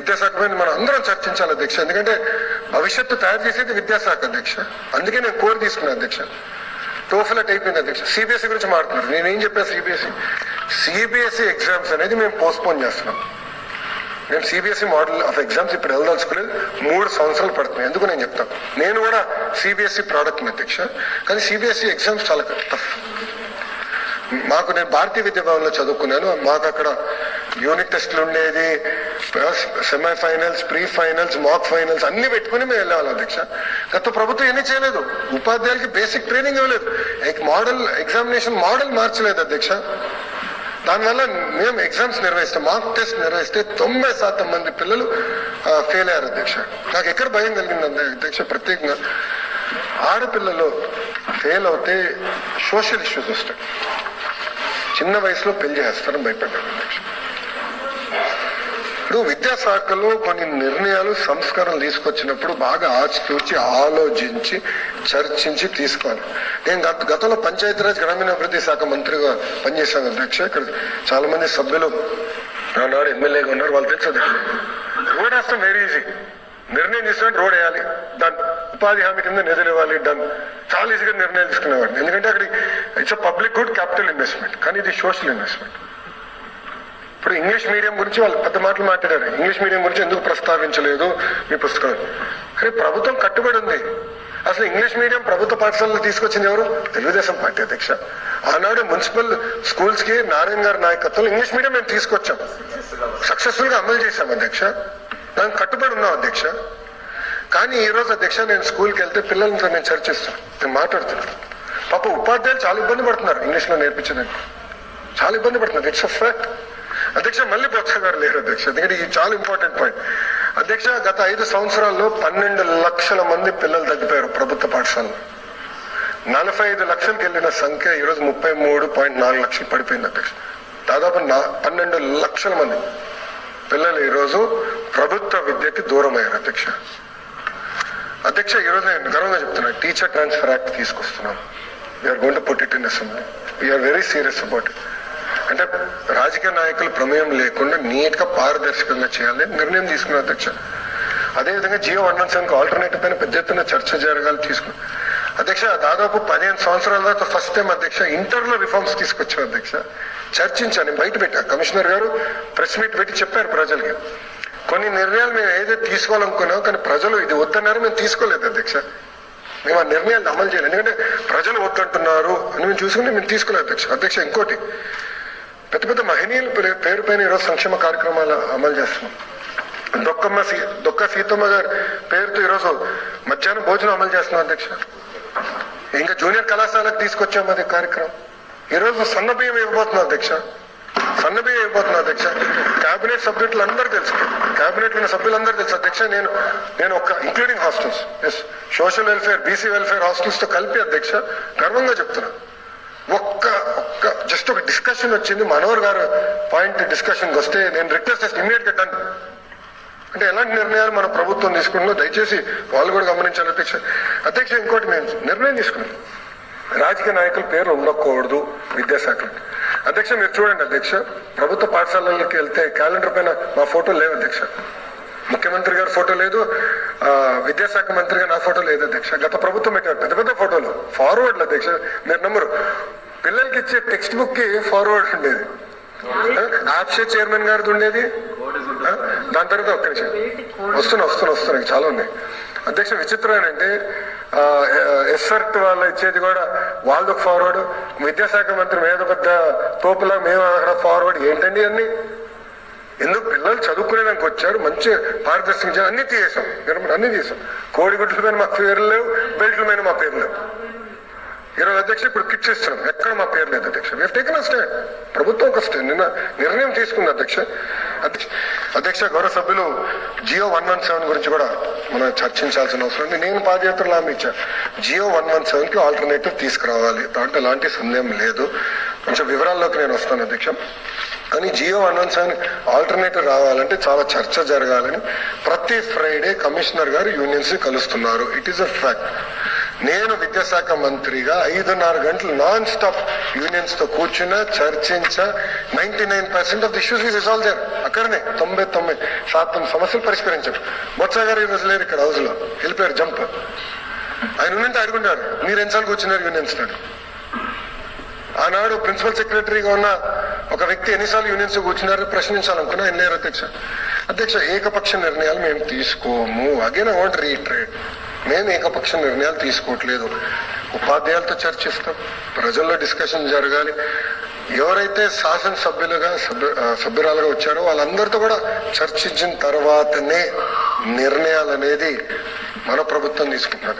విద్యాశాఖ మీద మనం అందరం చర్చించాలి అధ్యక్ష. ఎందుకంటే భవిష్యత్తు తయారు చేసేది విద్యాశాఖ అధ్యక్ష. అందుకే నేను కోరి తీసుకున్నాను అధ్యక్ష. టోఫలట్ అయిపోయింది అధ్యక్ష. సిబిఎస్ఈ గురించి మాట్లాడుతున్నారు. నేనేం చెప్పాను సిబిఎస్ఈ? సిబిఎస్ఈ ఎగ్జామ్స్ అనేది మేము పోస్ట్పోన్ చేస్తున్నాం. మేము సిబిఎస్ఈ మోడల్ ఆఫ్ ఎగ్జామ్స్ ఇప్పుడు వెళ్ళదలుచుకోలేదు. మూడు సంవత్సరాలు పడుతుంది ఎందుకు నేను చెప్తాను నేను కూడా సిబిఎస్ఈ ప్రోడక్ట్ అధ్యక్ష. కానీ సిబిఎస్ఈ ఎగ్జామ్స్ చాలా టఫ్ మాకు నేను భారతీయ విద్యా భవన్లో చదువుకున్నాను. మాకు అక్కడ యూనిట్ టెస్ట్లు ఉండేది. Semifinals pre finals mock finals అన్ని పెట్టుకుని మేము వెళ్ళేవాళ్ళం అధ్యక్ష. గత ప్రభుత్వం ఏమీ చేయలేదు. ఉపాధ్యాయులకి బేసిక్ ట్రైనింగ్ ఇవ్వలేదు. మోడల్ ఎగ్జామినేషన్ మోడల్ మార్చలేదు అధ్యక్ష. దానివల్ల మేము ఎగ్జామ్స్ నిర్వహిస్తాం మాక్ టెస్ట్ నిర్వహిస్తే తొంభై శాతం మంది పిల్లలు ఫెయిల్ అయ్యారు అధ్యక్ష. నాకు ఎక్కడ భయం కలిగింది అధ్యక్ష ప్రత్యేకంగా ఆడపిల్లలు ఫెయిల్ అవుతే సోషల్ ఇష్యూస్ వస్తాయి. చిన్న వయసులో పెళ్ళి చేస్తారని భయపడ్డాడు అధ్యక్ష. ఇప్పుడు విద్యాశాఖలో కొన్ని నిర్ణయాలు సంస్కరణలు తీసుకొచ్చినప్పుడు బాగా ఆచితూచి ఆలోచించి చర్చించి తీసుకోవాలి. నేను గత గతంలో పంచాయతీరాజ్ గ్రామీణాభివృద్ధి శాఖ మంత్రిగా పనిచేశాను అధ్యక్ష. ఇక్కడ చాలా మంది సభ్యులు ఆనాడు ఎమ్మెల్యేగా ఉన్నారు వాళ్ళు తెలుసు రోడ్ వేస్తాం వెరీ ఈజీ నిర్ణయం తీసుకున్నట్టు రోడ్ వేయాలి. డన్ ఉపాధి హామీ కింద నిధులు ఇవ్వాలి. డన్ చాలా ఈజీగా నిర్ణయం తీసుకునేవాడిని. ఎందుకంటే అక్కడ it's public good capital investment కానీ ఇది సోషల్ ఇన్వెస్ట్మెంట్ ఇప్పుడు ఇంగ్లీష్ మీడియం గురించి వాళ్ళు పెద్ద మాటలు మాట్లాడారు. ఇంగ్లీష్ మీడియం గురించి ఎందుకు ప్రస్తావించలేదు మీ పుస్తకం? కానీ ప్రభుత్వం కట్టుబడి ఉంది. అసలు ఇంగ్లీష్ మీడియం ప్రభుత్వ పాఠశాలలో తీసుకొచ్చింది ఎవరు? తెలుగుదేశం పార్టీ అధ్యక్ష. ఆనాడు మున్సిపల్ స్కూల్స్కి నారాయణ గారి నాయకత్వంలో ఇంగ్లీష్ మీడియం మేము తీసుకొచ్చాం. సక్సెస్ఫుల్గా అమలు చేశాం అధ్యక్ష. దానికి కట్టుబడి ఉన్నాం అధ్యక్ష. కానీ ఈ రోజు అధ్యక్ష నేను స్కూల్కి వెళ్తే పిల్లలతో నేను చర్చిస్తాను నేను మాట్లాడుతున్నాను. పాప ఉపాధ్యాయులు చాలా ఇబ్బంది పడుతున్నారు ఇంగ్లీష్లో నేర్పించడానికి. చాలా ఇబ్బంది పడుతున్నారు. ఇట్స్ అ ఫ్యాక్ట్ అధ్యక్ష మళ్ళీ బొత్స గారు లేరు అధ్యక్ష. ఎందుకంటే ఇది చాలా ఇంపార్టెంట్ పాయింట్ అధ్యక్ష గత ఐదు సంవత్సరాల్లో పన్నెండు లక్షల మంది పిల్లలు తగ్గిపోయారు ప్రభుత్వ పాఠశాలలో. నలభై ఐదు లక్షలకు వెళ్ళిన సంఖ్య ఈరోజు ముప్పై మూడు పాయింట్ నాలుగు లక్షలు పడిపోయింది అధ్యక్ష. దాదాపు నా పన్నెండు లక్షల మంది పిల్లలు ఈరోజు ప్రభుత్వ విద్యకి దూరం అయ్యారు అధ్యక్ష. అధ్యక్ష ఈరోజు నేను గర్వంగా చెప్తున్నా టీచర్ ట్రాన్స్ఫర్ యాక్ట్ తీసుకొస్తున్నాం. We are going to put it in assembly we are very serious about it అంటే రాజకీయ నాయకులు ప్రమేయం లేకుండా నీట్గా పారదర్శకంగా చేయాలని నిర్ణయం తీసుకున్న అధ్యక్ష. అదేవిధంగా జియో వన్ ఆల్టర్నేటివ్ పైన పెద్ద ఎత్తున చర్చ జరగాలి తీసుకుని అధ్యక్ష దాదాపు పదిహేను సంవత్సరాల తర్వాత ఫస్ట్ టైం అధ్యక్ష ఇంటర్లో రిఫార్మ్స్ తీసుకొచ్చాం అధ్యక్ష. చర్చించాను బయట పెట్టా కమిషనర్ గారు ప్రెస్ మీట్ పెట్టి చెప్పారు ప్రజలకి. కొన్ని నిర్ణయాలు మేము ఏదైతే తీసుకోవాలనుకున్నాం కానీ ప్రజలు ఇది వద్దన్నారు మేము తీసుకోలేదు అధ్యక్ష. మేము ఆ నిర్ణయాలు అమలు చేయాలి ఎందుకంటే ప్రజలు వద్దంటున్నారు అని మేము చూసుకుంటే మేము తీసుకోలేదు అధ్యక్ష. అధ్యక్ష ఇంకోటి. పెద్ద పెద్ద మహనీయుల పేరు- పైన ఈరోజు సంక్షేమ కార్యక్రమాలు అమలు చేస్తున్నాం. దొక్కమ్మ సీ దొక్క సీతమ్మ గారి పేరుతో ఈరోజు మధ్యాహ్నం భోజనం అమలు చేస్తున్నాం అధ్యక్ష. ఇంకా జూనియర్ కళాశాలకు తీసుకొచ్చాం అది కార్యక్రమం. ఈరోజు సన్న బియ్యం ఇవ్వబోతున్నాం అధ్యక్ష. సన్న బియ్యం ఇవ్వబోతున్నాం అధ్యక్ష. కేబినెట్ సభ్యులు అందరూ తెలుసు. కేబినెట్ ఉన్న సభ్యులందరూ తెలుసు. అధ్యక్ష నేను నేను ఒక including hostels. S social welfare BC welfare హాస్టల్స్తో కలిపి అధ్యక్ష గర్వంగా చెప్తున్నా. ఒక్క జస్ట్ ఒక డిస్కషన్ వచ్చింది. మనోహర్ గారు పాయింట్ డిస్కషన్కి వస్తే నేను రిక్వెస్ట్ చేస్తే ఇమీడియట్గా డన్ అంటే ఎలాంటి నిర్ణయాలు మన ప్రభుత్వం తీసుకుంటుందో దయచేసి వాళ్ళు కూడా గమనించాలి. అధ్యక్ష అధ్యక్ష ఇంకోటి మేము నిర్ణయం తీసుకున్నాం. రాజకీయ నాయకుల పేర్లు ఉండకూడదు విద్యాశాఖలో. అధ్యక్ష మీరు చూడండి అధ్యక్ష ప్రభుత్వ పాఠశాలలకి వెళ్తే క్యాలెండర్ పైన మా ఫోటో లేవు అధ్యక్ష. ముఖ్యమంత్రి గారి ఫోటో లేదు విద్యాశాఖ విద్యాశాఖ మంత్రిగా నా ఫోటో లేదు అధ్యక్ష. గత ప్రభుత్వం పెట్టారు. పెద్ద పెద్ద ఫోటోలు ఫార్వర్డ్లు అధ్యక్ష. మీరు నమ్మరు. పిల్లలకి ఇచ్చే టెక్స్ట్ బుక్కి ఫార్వర్డ్ ఉండేది. ఆప్షే చైర్మన్ గారిది ఉండేది. దాని తర్వాత ఒక్క నిమిషం. వస్తున్నా వస్తున్నా వస్తున్నా చాలా ఉన్నాయి. అధ్యక్ష విచిత్రం ఏంటంటే ఎస్ఆర్ట్ వాళ్ళు ఇచ్చేది కూడా వాళ్ళది ఒక ఫార్వర్డ్ విద్యాశాఖ మంత్రి మీద పెద్ద తోపులా మేము అక్కడ ఫార్వర్డ్ ఏంటండి అన్ని ఎందుకు? పిల్లలు చదువుకునేదానికి వచ్చారు మంచి పారదర్శకంగా అన్ని తీసేసాం అన్ని తీసాం కోడిగుడ్ల మీద మా పేర్లు లేవు బెల్ట్ల మీద మా పేర్లు లేవు. ఇరవై అధ్యక్ష ఇప్పుడు కిట్స్ ఎక్కడ మా పేరు లేదు అధ్యక్ష? మీరు టేకన్ స్టాండ్ ప్రభుత్వం ఒక స్టాండ్ నిన్న నిర్ణయం తీసుకుంది అధ్యక్ష. అధ్యక్ష అధ్యక్ష గౌరవ సభ్యులు జియో వన్ వన్ సెవెన్ గురించి కూడా మనం చర్చించాల్సిన అవసరం ఉంది. నేను పాదయాత్రలు హామీ ఇచ్చాను జియో వన్ వన్ సెవెన్కి ఆల్టర్నేటివ్ తీసుకురావాలి. దాంట్లో ఎలాంటి సందేహం లేదు. కొంచెం వివరాల్లోకి నేను వస్తాను అధ్యక్ష. కానీ GO one one seven alternative రావాలంటే చాలా చర్చ జరగాలని ప్రతి ఫ్రైడే కమిషనర్ గారు యూనియన్స్ని కలుస్తున్నారు. ఇట్ ఈస్ అ ఫ్యాక్ట్ నేను విద్యాశాఖ మంత్రిగా ఐదున్నర గంటలు నాన్ స్టాప్ యూనియన్స్తో కూర్చున్న చర్చించ ninety nine percent of the issues resolve చేయాలి అక్కడనే తొంభై తొంభై శాతం సమస్యలు పరిష్కరించారు. బొత్స గారు ఈ రోజు లేరు ఇక్కడ హౌస్లో వెళ్ళిపోయారు జంప్. ఆయన ఉన్నంటే అడుగుంటారు మీరు ఎన్నిసార్లు కూర్చున్నారు యూనియన్స్ నాడు ఆనాడు ప్రిన్సిపల్ సెక్రటరీగా ఉన్న ఒక వ్యక్తి ఎన్నిసార్లు యూనియన్స్ కూర్చున్నారు ప్రశ్నించాలనుకున్నా ఎన్ని లేరు అధ్యక్ష అధ్యక్ష ఏకపక్ష నిర్ణయాలు మేము తీసుకోము. అగైన్ ఐ వాంట్ రీట్రేట్ మేము ఏకపక్ష నిర్ణయాలు తీసుకోవట్లేదు. ఉపాధ్యాయులతో చర్చిస్తాం. ప్రజల్లో డిస్కషన్ జరగాలి. ఎవరైతే శాసనసభ్యులుగా సభ్యు సభ్యురాలుగా వచ్చారో వాళ్ళందరితో కూడా చర్చించిన తర్వాతనే నిర్ణయాలు అనేది మన ప్రభుత్వం తీసుకుంటున్నారు